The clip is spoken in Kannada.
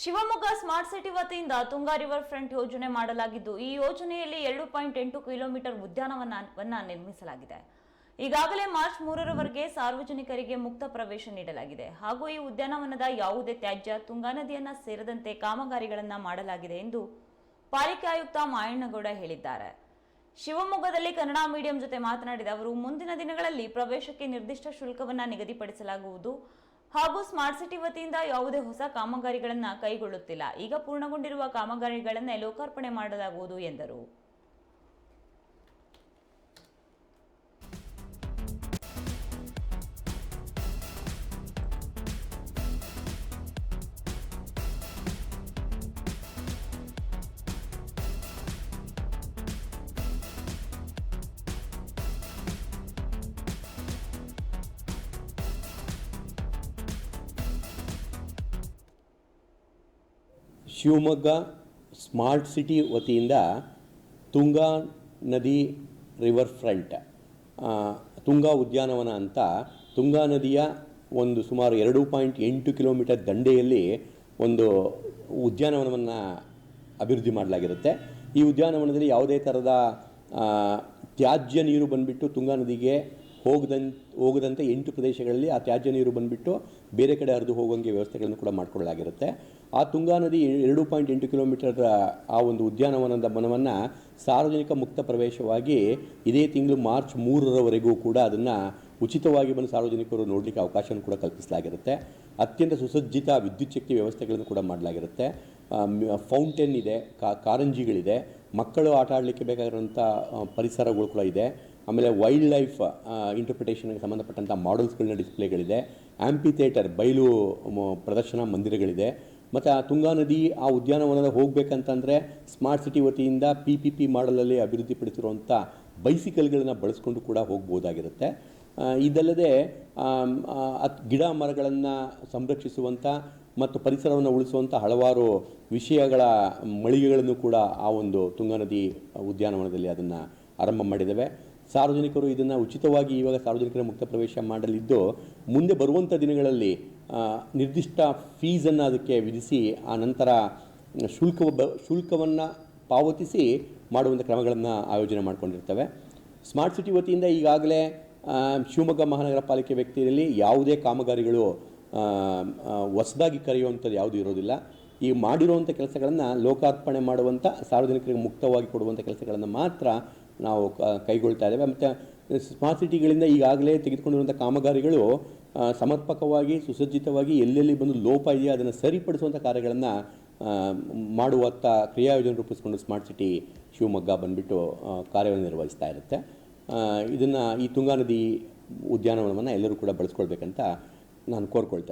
ಶಿವಮೊಗ್ಗ ಸ್ಮಾರ್ಟ್ ಸಿಟಿ ವತಿಯಿಂದ ತುಂಗಾ ರಿವರ್ ಫ್ರಂಟ್ ಯೋಜನೆ ಮಾಡಲಾಗಿದ್ದು, ಈ ಯೋಜನೆಯಲ್ಲಿ ಎರಡು ಪಾಯಿಂಟ್ ಎಂಟು ಕಿಲೋಮೀಟರ್ ಉದ್ಯಾನವನವನ್ನ ನಿರ್ಮಿಸಲಾಗಿದೆ. ಈಗಾಗಲೇ ಮಾರ್ಚ್ ಮೂರರವರೆಗೆ ಸಾರ್ವಜನಿಕರಿಗೆ ಮುಕ್ತ ಪ್ರವೇಶ ನೀಡಲಾಗಿದೆ. ಹಾಗೂ ಈ ಉದ್ಯಾನವನದ ಯಾವುದೇ ತ್ಯಾಜ್ಯ, ತುಂಗಾ ನದಿಯನ್ನ ಸೇರದಂತೆ ಕಾಮಗಾರಿಗಳನ್ನ ಮಾಡಲಾಗಿದೆ ಎಂದು ಪಾಲಿಕೆ ಆಯುಕ್ತ ಮಾಯಣ್ಣಗೌಡ ಹೇಳಿದ್ದಾರೆ. ಶಿವಮೊಗ್ಗದಲ್ಲಿ ಕನ್ನಡ ಮೀಡಿಯಂ ಜೊತೆ ಮಾತನಾಡಿದ ಅವರು, ಮುಂದಿನ ದಿನಗಳಲ್ಲಿ ಪ್ರವೇಶಕ್ಕೆ ನಿರ್ದಿಷ್ಟ ಶುಲ್ಕವನ್ನು ನಿಗದಿಪಡಿಸಲಾಗುವುದು. ಹಾಗೂ ಸ್ಮಾರ್ಟ್ ಸಿಟಿ ವತಿಯಿಂದ ಯಾವುದೇ ಹೊಸ ಕಾಮಗಾರಿಗಳನ್ನು ಕೈಗೊಳ್ಳುತ್ತಿಲ್ಲ. ಈಗ ಪೂರ್ಣಗೊಂಡಿರುವ ಕಾಮಗಾರಿಗಳನ್ನೇ ಲೋಕಾರ್ಪಣೆ ಮಾಡಲಾಗುವುದು ಎಂದರು. ಶಿವಮೊಗ್ಗ ಸ್ಮಾರ್ಟ್ ಸಿಟಿ ವತಿಯಿಂದ ತುಂಗಾ ನದಿ ರಿವರ್ ಫ್ರಂಟ್ ತುಂಗಾ ಉದ್ಯಾನವನ ಅಂತ ತುಂಗಾ ನದಿಯ ಒಂದು ಸುಮಾರು ಎರಡು ಪಾಯಿಂಟ್ ಎಂಟು ಕಿಲೋಮೀಟರ್ ದಂಡೆಯಲ್ಲಿ ಒಂದು ಉದ್ಯಾನವನವನ್ನು ಅಭಿವೃದ್ಧಿ ಮಾಡಲಾಗಿರುತ್ತೆ. ಈ ಉದ್ಯಾನವನದಲ್ಲಿ ಯಾವುದೇ ಥರದ ತ್ಯಾಜ್ಯ ನೀರು ಬಂದುಬಿಟ್ಟು ತುಂಗಾ ನದಿಗೆ ಹೋಗದಂತ ಹೋಗದಂತೆ ಎಂಟು ಪ್ರದೇಶಗಳಲ್ಲಿ ಆ ತ್ಯಾಜ್ಯ ನೀರು ಬಂದುಬಿಟ್ಟು ಬೇರೆ ಕಡೆ ಹರಿದು ಹೋಗೋಂಗೆ ವ್ಯವಸ್ಥೆಗಳನ್ನು ಕೂಡ ಮಾಡಿಕೊಳ್ಳಲಾಗಿರುತ್ತೆ. ಆ ತುಂಗಾ ನದಿ ಎರಡು ಪಾಯಿಂಟ್ ಎಂಟು ಕಿಲೋಮೀಟರ್ ಆ ಒಂದು ಉದ್ಯಾನವನದ ಮನವನ್ನು ಸಾರ್ವಜನಿಕ ಮುಕ್ತ ಪ್ರವೇಶವಾಗಿ ಇದೇ ತಿಂಗಳು ಮಾರ್ಚ್ ಮೂರರವರೆಗೂ ಕೂಡ ಅದನ್ನು ಉಚಿತವಾಗಿ ಬಂದು ಸಾರ್ವಜನಿಕರು ನೋಡಲಿಕ್ಕೆ ಅವಕಾಶವನ್ನು ಕೂಡ ಕಲ್ಪಿಸಲಾಗಿರುತ್ತೆ. ಅತ್ಯಂತ ಸುಸಜ್ಜಿತ ವಿದ್ಯುತ್ ಶಕ್ತಿ ವ್ಯವಸ್ಥೆಗಳನ್ನು ಕೂಡ ಮಾಡಲಾಗಿರುತ್ತೆ. ಫೌಂಟೇನ್ ಇದೆ ಕಾರಂಜಿಗಳಿದೆ, ಮಕ್ಕಳು ಆಟ ಆಡಲಿಕ್ಕೆ ಬೇಕಾಗಿರುವಂಥ ಪರಿಸರಗಳು ಕೂಡ ಇದೆ. ಆಮೇಲೆ ವೈಲ್ಡ್ ಲೈಫ್ ಇಂಟರ್ಪ್ರಿಟೇಷನ್ಗೆ ಸಂಬಂಧಪಟ್ಟಂಥ ಮಾಡೆಲ್ಸ್ಗಳನ್ನ ಡಿಸ್ಪ್ಲೇಗಳಿದೆ ಆ್ಯಂಪಿ ಥಿಯೇಟರ್ ಬಯಲು ಪ್ರದರ್ಶನ ಮಂದಿರಗಳಿದೆ. ಮತ್ತು ಆ ತುಂಗಾ ನದಿ ಆ ಉದ್ಯಾನವನದ ಹೋಗಬೇಕಂತಂದರೆ ಸ್ಮಾರ್ಟ್ ಸಿಟಿ ವತಿಯಿಂದ ಪಿ ಪಿ ಪಿ ಮಾಡಲಲ್ಲಿ ಅಭಿವೃದ್ಧಿಪಡಿಸಿರುವಂಥ ಬೈಸಿಕಲ್ಗಳನ್ನ ಬಳಸ್ಕೊಂಡು ಕೂಡ ಹೋಗ್ಬೋದಾಗಿರುತ್ತೆ. ಇದಲ್ಲದೆ ಗಿಡ ಮರಗಳನ್ನು ಸಂರಕ್ಷಿಸುವಂಥ ಮತ್ತು ಪರಿಸರವನ್ನು ಉಳಿಸುವಂಥ ಹಲವಾರು ವಿಷಯಗಳ ಮಳಿಗೆಗಳನ್ನು ಕೂಡ ಆ ಒಂದು ತುಂಗಾ ನದಿ ಉದ್ಯಾನವನದಲ್ಲಿ ಅದನ್ನು ಆರಂಭ ಮಾಡಿದ್ದೇವೆ ಸಾರ್ವಜನಿಕರು ಇದನ್ನು ಉಚಿತವಾಗಿ ಇವಾಗ ಸಾರ್ವಜನಿಕರ ಮುಕ್ತ ಪ್ರವೇಶ ಮಾಡಲಿದ್ದು, ಮುಂದೆ ಬರುವಂಥ ದಿನಗಳಲ್ಲಿ ನಿರ್ದಿಷ್ಟ ಫೀಸನ್ನು ಅದಕ್ಕೆ ವಿಧಿಸಿ, ಆ ನಂತರ ಶುಲ್ಕ ಬ ಶುಲ್ಕವನ್ನು ಪಾವತಿಸಿ ಮಾಡುವಂಥ ಕ್ರಮಗಳನ್ನು ಆಯೋಜನೆ ಮಾಡಿಕೊಂಡಿರ್ತವೆ. ಸ್ಮಾರ್ಟ್ ಸಿಟಿ ವತಿಯಿಂದ ಈಗಾಗಲೇ ಶಿವಮೊಗ್ಗ ಮಹಾನಗರ ಪಾಲಿಕೆ ವ್ಯಕ್ತಿಯಲ್ಲಿ ಯಾವುದೇ ಕಾಮಗಾರಿಗಳು ಹೊಸದಾಗಿ ಕರೆಯುವಂಥದ್ದು ಯಾವುದೂ ಇರೋದಿಲ್ಲ. ಈ ಮಾಡಿರುವಂಥ ಕೆಲಸಗಳನ್ನು ಲೋಕಾರ್ಪಣೆ ಮಾಡುವಂಥ, ಸಾರ್ವಜನಿಕರಿಗೆ ಮುಕ್ತವಾಗಿ ಕೊಡುವಂಥ ಕೆಲಸಗಳನ್ನು ಮಾತ್ರ ನಾವು ಕೈಗೊಳ್ತಾ ಇದ್ದೇವೆ. ಮತ್ತು, ಸ್ಮಾರ್ಟ್ ಸಿಟಿಗಳಿಂದ ಈಗಾಗಲೇ ತೆಗೆದುಕೊಂಡಿರುವಂಥ ಕಾಮಗಾರಿಗಳು ಸಮರ್ಪಕವಾಗಿ, ಸುಸಜ್ಜಿತವಾಗಿ ಎಲ್ಲೆಲ್ಲಿ ಬಂದು ಲೋಪ ಇದೆಯೋ ಅದನ್ನು ಸರಿಪಡಿಸುವಂಥ ಕಾರ್ಯಗಳನ್ನು ಮಾಡುವತ್ತ ಕ್ರಿಯಾಯೋಜನೆ ರೂಪಿಸಿಕೊಂಡು ಸ್ಮಾರ್ಟ್ ಸಿಟಿ ಶಿವಮೊಗ್ಗ ಬಂದುಬಿಟ್ಟು ಕಾರ್ಯವನ್ನು ನಿರ್ವಹಿಸ್ತಾ ಇರುತ್ತೆ. ಇದನ್ನು ಈ ತುಂಗಾ ನದಿ ಉದ್ಯಾನವನವನ್ನು ಎಲ್ಲರೂ ಕೂಡ ಬಳಸ್ಕೊಳ್ಬೇಕಂತ ನಾನು ಕೋರ್ಕೊಳ್ತೇನೆ